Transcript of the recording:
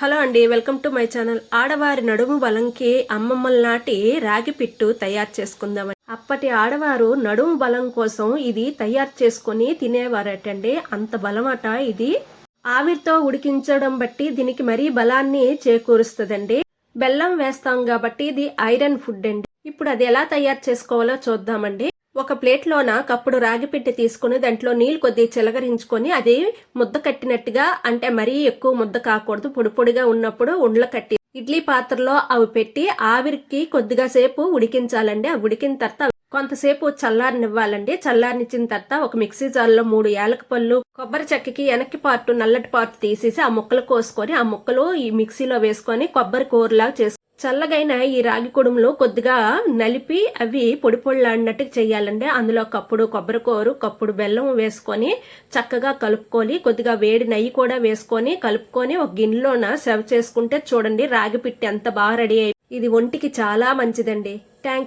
Hello అండి welcome to my channel. ఆడవారి నడుము బలంకి అమ్మమ్మల నాటి రాగి పిట్టు తయారు చేసుకుందామని. అప్పటి ఆడవారు నడుము బలం కోసం ఇది తయారు చేసుకుని తినేవారటండి. అంత బలమట ఇది. ఆవిరితో ఉడికించడం బట్టి దీనికి మరీ బలాన్ని చేకూరుస్తుందండి. బెల్లం వేస్తాం కాబట్టి ఇది ఐరన్ ఫుడ్ అండి. ఇప్పుడు అది ఎలా తయారు చేసుకోవాలో చూద్దామండి. ఒక ప్లేట్లోన కప్పుడు రాగి తీసుకుని దాంట్లో నీళ్ళు కొద్దిగా చిలకరించుకొని అది ముద్ద కట్టినట్టుగా అంటే మరీ ఎక్కువ ముద్ద కాకూడదు పొడి పొడిగా ఉన్నప్పుడు ఉండ్ల కట్టి ఇడ్లీ పాత్రలో అవి పెట్టి ఆవిరికి కొద్దిగా సేపు ఉడికించాలండి. అవి ఉడికిన తర్వాత కొంతసేపు చల్లారనివ్వాలండి. చల్లారనిచ్చిన తర్వాత ఒక మిక్సీ జార్లో మూడు యాలకపళ్ళు కొబ్బరి చెక్కకి వెనక్కి పార్ట్ నల్లటి పార్ట్ తీసేసి ఆ ముక్కలు కోసుకొని ఆ ముక్కలు ఈ మిక్సీలో వేసుకొని కొబ్బరి కూరలాగా చేసుకొని చల్లగైన ఈ రాగి కుడుములు కొద్దిగా నలిపి అవి పొడి పొడిలాడినట్టు చేయాలండి. అందులో కప్పుడు కొబ్బరికూరు కప్పుడు బెల్లం వేసుకొని చక్కగా కలుపుకొని కొద్దిగా వేడి నెయ్యి కూడా వేసుకొని కలుపుకొని ఒక గిన్నెలోన సర్వ్ చేసుకుంటే చూడండి రాగి పిట్టి ఎంత బాగా రెడీ అయి ఇది ఒంటికి చాలా మంచిదండి. థ్యాంక్